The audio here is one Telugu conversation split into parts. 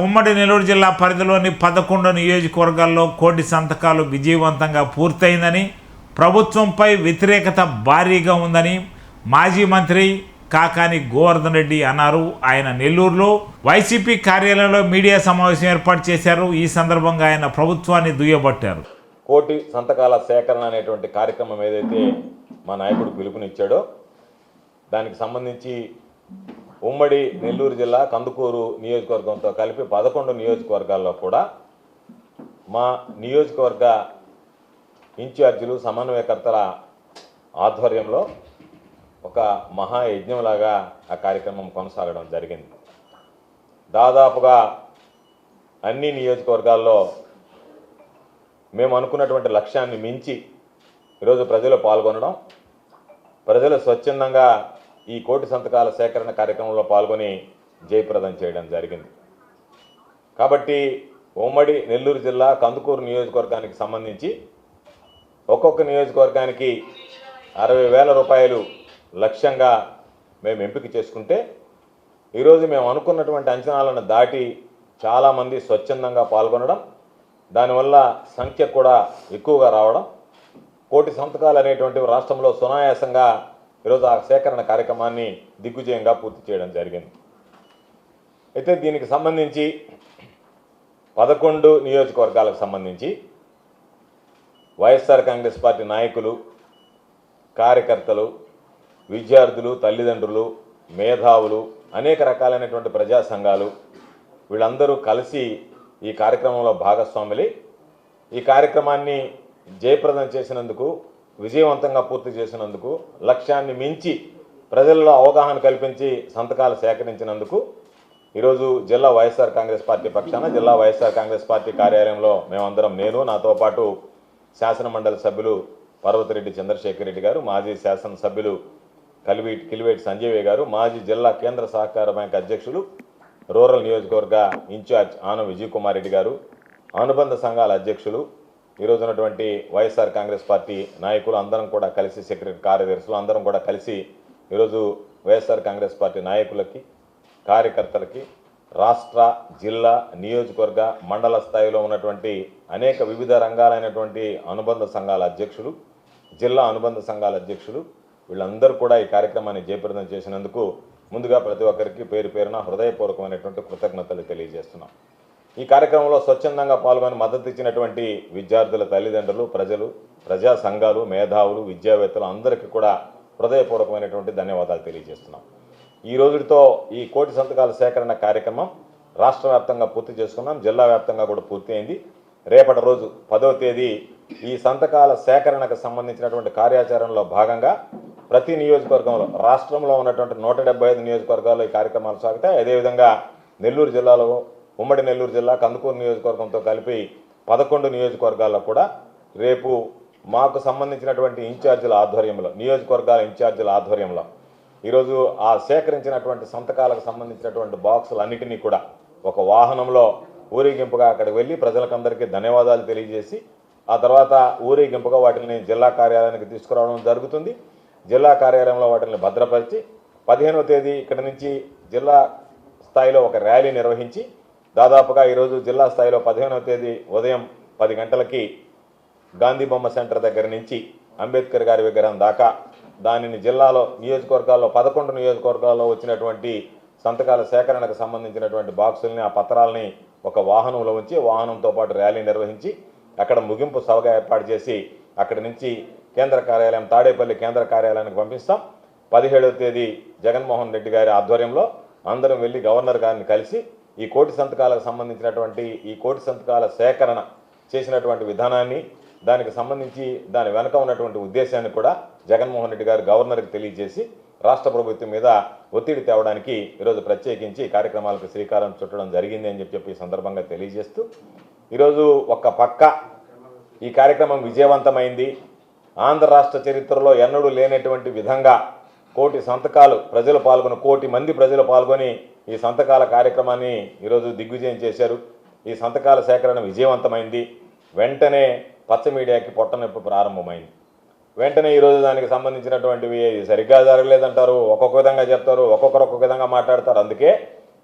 ఉమ్మడి నెల్లూరు జిల్లా పరిధిలోని పదకొండు నియోజకవర్గాల్లో కోటి సంతకాలు విజయవంతంగా పూర్తయిందని ప్రభుత్వంపై వ్యతిరేకత భారీగా ఉందని మాజీ మంత్రి కాకాని గోవర్ధన్ రెడ్డి అన్నారు. ఆయన నెల్లూరులో వైసీపీ కార్యాలయంలో మీడియా సమావేశం ఏర్పాటు చేశారు. ఈ సందర్భంగా ఆయన ప్రభుత్వాన్ని దుయ్యబట్టారు. కోటి సంతకాల సేకరణ అనేటువంటి కార్యక్రమం ఏదైతే మా నాయకుడు పిలుపునిచ్చాడో దానికి సంబంధించి ఉమ్మడి నెల్లూరు జిల్లా కందుకూరు నియోజకవర్గంతో కలిపి పదకొండు నియోజకవర్గాల్లో కూడా మా నియోజకవర్గ ఇన్ఛార్జీలు సమన్వయకర్తల ఆధ్వర్యంలో ఒక మహాయజ్ఞంలాగా ఆ కార్యక్రమం కొనసాగడం జరిగింది. దాదాపుగా అన్ని నియోజకవర్గాల్లో మేము అనుకున్నటువంటి లక్ష్యాన్ని మించి ఈరోజు ప్రజలు పాల్గొనడం ప్రజలు స్వచ్ఛందంగా ఈ కోటి సంతకాల సేకరణ కార్యక్రమంలో పాల్గొని జయప్రదం చేయడం జరిగింది. కాబట్టి ఉమ్మడి నెల్లూరు జిల్లా కందుకూరు నియోజకవర్గానికి సంబంధించి ఒక్కొక్క నియోజకవర్గానికి అరవై వేల రూపాయలు లక్ష్యంగా మేము ఎంపిక చేసుకుంటే ఈరోజు మేము అనుకున్నటువంటి అంచనాలను దాటి చాలామంది స్వచ్ఛందంగా పాల్గొనడం దానివల్ల సంఖ్య కూడా ఎక్కువగా రావడం కోటి సంతకాలు అనేటువంటివి రాష్ట్రంలో సునాయాసంగా ఈరోజు ఆ సేకరణ కార్యక్రమాన్ని దిగ్విజయంగా పూర్తి చేయడం జరిగింది. అయితే దీనికి సంబంధించి పదకొండు నియోజకవర్గాలకు సంబంధించి వైఎస్ఆర్ కాంగ్రెస్ పార్టీ నాయకులు కార్యకర్తలు విద్యార్థులు తల్లిదండ్రులు మేధావులు అనేక రకాలైనటువంటి ప్రజా సంఘాలు వీళ్ళందరూ కలిసి ఈ కార్యక్రమంలో భాగస్వాములై ఈ కార్యక్రమాన్ని జయప్రదం చేసినందుకు విజయవంతంగా పూర్తి చేసినందుకు లక్ష్యాన్ని మించి ప్రజల్లో అవగాహన కల్పించి సంతకాలు సేకరించినందుకు ఈరోజు జిల్లా వైఎస్ఆర్ కాంగ్రెస్ పార్టీ పక్షాన జిల్లా వైఎస్ఆర్ కాంగ్రెస్ పార్టీ కార్యాలయంలో మేమందరం నేను నాతో పాటు శాసనమండలి సభ్యులు పర్వతిరెడ్డి చంద్రశేఖర్ రెడ్డి గారు మాజీ శాసనసభ్యులు కలివేటి కిలివేటి సంజయ్ గారు మాజీ జిల్లా కేంద్ర సహకార బ్యాంక్ అధ్యక్షులు రూరల్ నియోజకవర్గ ఇన్ఛార్జ్ ఆనం విజయ్ కుమార్ రెడ్డి గారు అనుబంధ సంఘాల అధ్యక్షులు ఈరోజు ఉన్నటువంటి వైఎస్ఆర్ కాంగ్రెస్ పార్టీ నాయకులు అందరం కూడా కలిసి సెక్రటరీ కార్యదర్శులు అందరం కూడా కలిసి ఈరోజు వైఎస్ఆర్ కాంగ్రెస్ పార్టీ నాయకులకి కార్యకర్తలకి రాష్ట్ర జిల్లా నియోజకవర్గ మండల స్థాయిలో ఉన్నటువంటి అనేక వివిధ రంగాలైనటువంటి అనుబంధ సంఘాల అధ్యక్షులు జిల్లా అనుబంధ సంఘాల అధ్యక్షులు వీళ్ళందరూ కూడా ఈ కార్యక్రమాన్ని జయప్రదం చేసినందుకు ముందుగా ప్రతి ఒక్కరికి పేరు పేరున హృదయపూర్వకమైనటువంటి కృతజ్ఞతలు తెలియజేస్తున్నాం. ఈ కార్యక్రమంలో స్వచ్ఛందంగా పాల్గొని మద్దతు ఇచ్చినటువంటి విద్యార్థుల తల్లిదండ్రులు ప్రజలు ప్రజా సంఘాలు మేధావులు విద్యావేత్తలు అందరికీ కూడా హృదయపూర్వకమైనటువంటి ధన్యవాదాలు తెలియజేస్తున్నాం. ఈ రోజుతో ఈ కోటి సంతకాల సేకరణ కార్యక్రమం రాష్ట్ర వ్యాప్తంగా పూర్తి చేసుకున్నాం. జిల్లా వ్యాప్తంగా కూడా పూర్తయింది రేపటి రోజు పదవ తేదీ ఈ సంతకాల సేకరణకు సంబంధించినటువంటి కార్యాచరణలో భాగంగా ప్రతి నియోజకవర్గంలో రాష్ట్రంలో ఉన్నటువంటి నూట ఐదు నియోజకవర్గాల్లో ఈ కార్యక్రమాలు సాగుతాయి. అదేవిధంగా నెల్లూరు జిల్లాలో ఉమ్మడి నెల్లూరు జిల్లా కందుకూరు నియోజకవర్గంతో కలిపి పదకొండు నియోజకవర్గాల్లో కూడా రేపు మాకు సంబంధించినటువంటి ఇన్ఛార్జీల ఆధ్వర్యంలో నియోజకవర్గాల ఇన్ఛార్జీల ఆధ్వర్యంలో ఈరోజు ఆ సేకరించినటువంటి సంతకాలకు సంబంధించినటువంటి బాక్సులన్నిటినీ కూడా ఒక వాహనంలో ఊరేగింపుగా అక్కడికి వెళ్ళి ప్రజలకందరికీ ధన్యవాదాలు తెలియజేసి ఆ తర్వాత ఊరేగింపుగా వాటిని జిల్లా కార్యాలయానికి తీసుకురావడం జరుగుతుంది. జిల్లా కార్యాలయంలో వాటిని భద్రపరిచి పదిహేనవ తేదీ ఇక్కడ నుంచి జిల్లా స్థాయిలో ఒక ర్యాలీ నిర్వహించి దాదాపుగా ఈరోజు జిల్లా స్థాయిలో పదిహేనవ తేదీ ఉదయం పది గంటలకి గాంధీ బొమ్మ సెంటర్ దగ్గర నుంచి అంబేద్కర్ గారి విగ్రహం దాకా దానిని జిల్లాలో నియోజకవర్గాల్లో పదకొండు నియోజకవర్గాల్లో వచ్చినటువంటి సంతకాల సేకరణకు సంబంధించినటువంటి బాక్సుల్ని ఆ పత్రాలని ఒక వాహనంలో ఉంచి వాహనంతో పాటు ర్యాలీ నిర్వహించి అక్కడ ముగింపు సభగా ఏర్పాటు చేసి అక్కడి నుంచి కేంద్ర కార్యాలయం తాడేపల్లి కేంద్ర కార్యాలయానికి పంపిస్తాం. పదిహేడవ తేదీ జగన్మోహన్ రెడ్డి గారి ఆధ్వర్యంలో అందరం వెళ్ళి గవర్నర్ గారిని కలిసి ఈ కోటి సంతకాలకు సంబంధించినటువంటి ఈ కోటి సంతకాల సేకరణ చేసినటువంటి విధానాన్ని దానికి సంబంధించి దాని వెనక ఉన్నటువంటి ఉద్దేశాన్ని కూడా జగన్మోహన్ రెడ్డి గారు గవర్నర్కి తెలియజేసి రాష్ట్ర ప్రభుత్వం మీద ఒత్తిడి తేవడానికి ఈరోజు ప్రత్యేకించి కార్యక్రమాలకు శ్రీకారం చుట్టడం జరిగింది అని చెప్పి చెప్పి సందర్భంగా తెలియజేస్తూ ఈరోజు ఒక పక్క ఈ కార్యక్రమం విజయవంతమైంది. ఆంధ్ర రాష్ట్ర చరిత్రలో ఎన్నడూ లేనటువంటి విధంగా కోటి సంతకాలు ప్రజలు పాల్గొని కోటి మంది ప్రజలు పాల్గొని ఈ సంతకాల కార్యక్రమాన్ని ఈరోజు దిగ్విజయం చేశారు. ఈ సంతకాల సేకరణ విజయవంతమైంది. వెంటనే పచ్చ మీడియాకి పొట్టనొప్పి ప్రారంభమైంది. వెంటనే ఈరోజు దానికి సంబంధించినటువంటివి సరిగ్గా జరగలేదంటారు. ఒక్కొక్క విధంగా చెప్తారు. ఒక్కొక్కరు ఒక్కొక్క విధంగా మాట్లాడతారు. అందుకే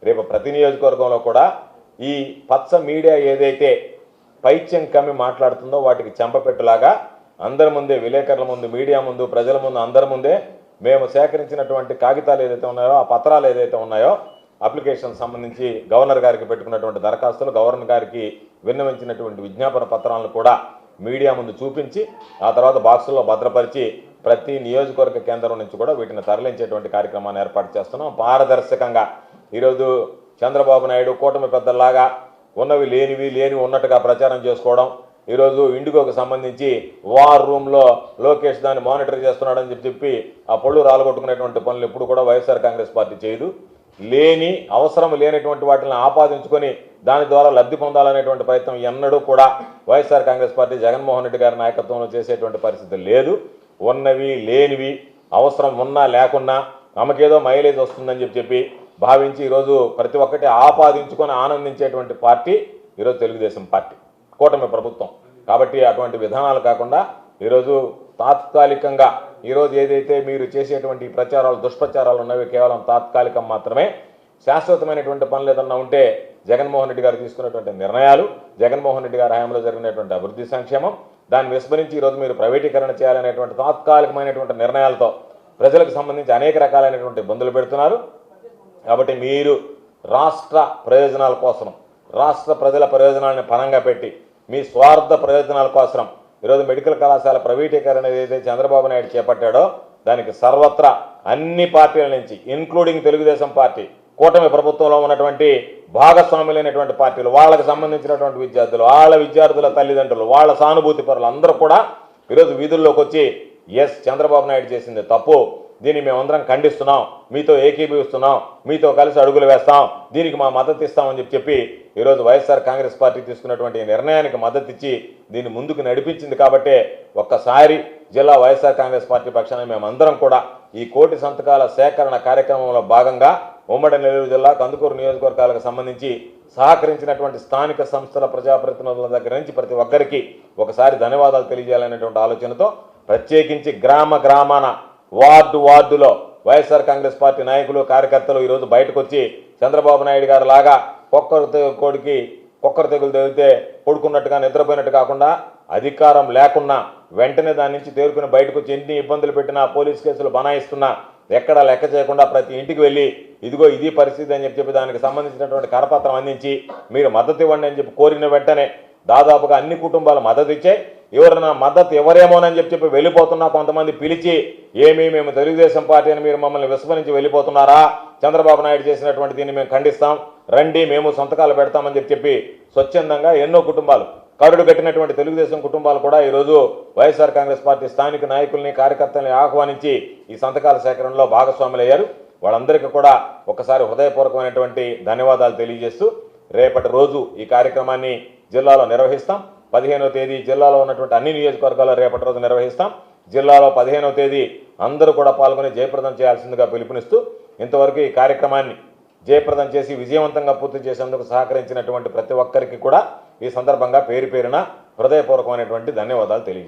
రేపు ప్రతి నియోజకవర్గంలో కూడా ఈ పచ్చ మీడియా ఏదైతే పైత్యం కమ్మి మాట్లాడుతుందో వాటికి చెంపపెట్టులాగా అందరి ముందే విలేకరుల ముందు మీడియా ముందు ప్రజల ముందు అందరి ముందే మేము సేకరించినటువంటి కాగితాలు ఏదైతే ఉన్నాయో ఆ పత్రాలు ఏదైతే ఉన్నాయో అప్లికేషన్ సంబంధించి గవర్నర్ గారికి పెట్టుకున్నటువంటి దరఖాస్తులు గవర్నర్ గారికి విన్నవించినటువంటి విజ్ఞాపన పత్రాలను కూడా మీడియా ముందు చూపించి ఆ తర్వాత బాక్సుల్లో భద్రపరిచి ప్రతి నియోజకవర్గ కేంద్రం నుంచి కూడా వీటిని తరలించేటువంటి కార్యక్రమాన్ని ఏర్పాటు చేస్తున్నాం. పారదర్శకంగా ఈరోజు చంద్రబాబు నాయుడు కూటమి పెద్దలాగా ఉన్నవి లేనివి లేనివి ఉన్నట్టుగా ప్రచారం చేసుకోవడం ఈరోజు ఇండిగోకి సంబంధించి వార్ రూమ్లో లోకేష్ దాన్ని మానిటర్ చేస్తున్నాడని చెప్పి చెప్పి ఆ పళ్ళు రాలగొట్టుకునేటువంటి పనులు ఎప్పుడు కూడా వైఎస్ఆర్ కాంగ్రెస్ పార్టీ చేయదు. లేని అవసరం లేనటువంటి వాటిని ఆపాదించుకొని దాని ద్వారా లబ్ధి పొందాలనేటువంటి ప్రయత్నం ఎన్నడూ కూడా వైఎస్ఆర్ కాంగ్రెస్ పార్టీ జగన్మోహన్ రెడ్డి గారి నాయకత్వంలో చేసేటువంటి పరిస్థితి లేదు. ఉన్నవి లేనివి అవసరం ఉన్నా లేకున్నా తమకేదో మైలేజ్ వస్తుందని చెప్పి చెప్పి భావించి ఈరోజు ప్రతి ఒక్కటి ఆపాదించుకొని ఆనందించేటువంటి పార్టీ ఈరోజు తెలుగుదేశం పార్టీ కూటమి ప్రభుత్వం. కాబట్టి అటువంటి విధానాలు కాకుండా ఈరోజు తాత్కాలికంగా ఈరోజు ఏదైతే మీరు చేసేటువంటి ప్రచారాలు దుష్ప్రచారాలు ఉన్నవి కేవలం తాత్కాలికం మాత్రమే శాశ్వతమైనటువంటి పనులు ఏదన్నా ఉంటే జగన్మోహన్ రెడ్డి గారు తీసుకున్నటువంటి నిర్ణయాలు జగన్మోహన్ రెడ్డి గారి హయాంలో జరిగినటువంటి అభివృద్ధి సంక్షేమం దాన్ని విస్మరించి ఈరోజు మీరు ప్రైవేటీకరణ చేయాలనేటువంటి తాత్కాలికమైనటువంటి నిర్ణయాలతో ప్రజలకు సంబంధించి అనేక రకాలైనటువంటి ఇబ్బందులు పెడుతున్నారు. కాబట్టి మీరు రాష్ట్ర ప్రయోజనాల కోసం రాష్ట్ర ప్రజల ప్రయోజనాలను పనంగా పెట్టి మీ స్వార్థ ప్రయోజనాల కోసం ఈరోజు మెడికల్ కళాశాల ప్రైవేటీకరణ ఏదైతే చంద్రబాబు నాయుడు చేపట్టాడో దానికి సర్వత్రా అన్ని పార్టీల నుంచి ఇన్క్లూడింగ్ తెలుగుదేశం పార్టీ కూటమి ప్రభుత్వంలో ఉన్నటువంటి భాగస్వాములైనటువంటి పార్టీలు వాళ్ళకి సంబంధించినటువంటి విద్యార్థులు వాళ్ళ విద్యార్థుల తల్లిదండ్రులు వాళ్ళ సానుభూతి పరులు అందరూ కూడా ఈరోజు వీధుల్లోకి వచ్చి ఎస్ చంద్రబాబు నాయుడు చేసింది తప్పు. దీన్ని మేమందరం ఖండిస్తున్నాం. మీతో ఏకీభవిస్తున్నాం. మీతో కలిసి అడుగులు వేస్తాం. దీనికి మా మద్దతు ఇస్తామని చెప్పి చెప్పి ఈరోజు వైఎస్ఆర్ కాంగ్రెస్ పార్టీ తీసుకున్నటువంటి నిర్ణయానికి మద్దతు ఇచ్చి దీన్ని ముందుకు నడిపించింది కాబట్టే ఒక్కసారి జిల్లా వైఎస్ఆర్ కాంగ్రెస్ పార్టీ పక్షాన మేమందరం కూడా ఈ కోటి సంతకాల సేకరణ కార్యక్రమంలో భాగంగా ఉమ్మడి నెల్లూరు జిల్లా కందుకూరు నియోజకవర్గాలకు సంబంధించి సహకరించినటువంటి స్థానిక సంస్థల ప్రజాప్రతినిధుల దగ్గర నుంచి ప్రతి ఒక్కరికి ఒకసారి ధన్యవాదాలు తెలియజేయాలనేటువంటి ఆలోచనతో ప్రత్యేకించి గ్రామ గ్రామాన వార్డు వార్డులో వైఎస్ఆర్ కాంగ్రెస్ పార్టీ నాయకులు కార్యకర్తలు ఈరోజు బయటకు వచ్చి చంద్రబాబు నాయుడు గారు లాగా కుక్కరు కోడికి కుక్కరు తెగులు తగిలితే పడుకున్నట్టుగా నిద్రపోయినట్టు కాకుండా అధికారం లేకున్నా వెంటనే దాని నుంచి తేరుకుని బయటకు వచ్చి ఎన్ని ఇబ్బందులు పెట్టినా పోలీస్ కేసులు బనాయిస్తున్నా ఎక్కడా లెక్క చేయకుండా ప్రతి ఇంటికి వెళ్ళి ఇదిగో ఇది పరిస్థితి అని చెప్పి చెప్పి దానికి సంబంధించినటువంటి కరపత్రం అందించి మీరు మద్దతు ఇవ్వండి అని చెప్పి కోరిన వెంటనే దాదాపుగా అన్ని కుటుంబాలు మద్దతు ఇచ్చాయి. ఎవరైనా మద్దతు ఎవరేమోనని చెప్పి చెప్పి వెళ్ళిపోతున్నా కొంతమంది పిలిచి ఏమి మేము తెలుగుదేశం పార్టీ అని మీరు మమ్మల్ని విస్మరించి వెళ్ళిపోతున్నారా? చంద్రబాబు నాయుడు చేసినటువంటి దీన్ని మేము ఖండిస్తాం. రండి మేము సొంతకాలు పెడతామని చెప్పి చెప్పి స్వచ్ఛందంగా ఎన్నో కుటుంబాలు కరుడు కట్టినటువంటి తెలుగుదేశం కుటుంబాలు కూడా ఈరోజు వైఎస్ఆర్ కాంగ్రెస్ పార్టీ స్థానిక నాయకుల్ని కార్యకర్తల్ని ఆహ్వానించి ఈ సంతకాల సేకరణలో భాగస్వాములయ్యారు. వాళ్ళందరికీ కూడా ఒకసారి హృదయపూర్వకమైనటువంటి ధన్యవాదాలు తెలియజేస్తూ రేపటి రోజు ఈ కార్యక్రమాన్ని జిల్లాలో నిర్వహిస్తాం. పదిహేనో తేదీ జిల్లాలో ఉన్నటువంటి అన్ని నియోజకవర్గాల్లో రేపటి రోజు నిర్వహిస్తాం. జిల్లాలో పదిహేనవ తేదీ అందరూ కూడా పాల్గొని జయప్రదం చేయాల్సిందిగా పిలుపునిస్తూ ఇంతవరకు ఈ కార్యక్రమాన్ని జయప్రదం చేసి విజయవంతంగా పూర్తి చేసేందుకు సహకరించినటువంటి ప్రతి ఒక్కరికి కూడా ఈ సందర్భంగా పేరు పేరున హృదయపూర్వకమైనటువంటి ధన్యవాదాలు తెలియజేస్తాం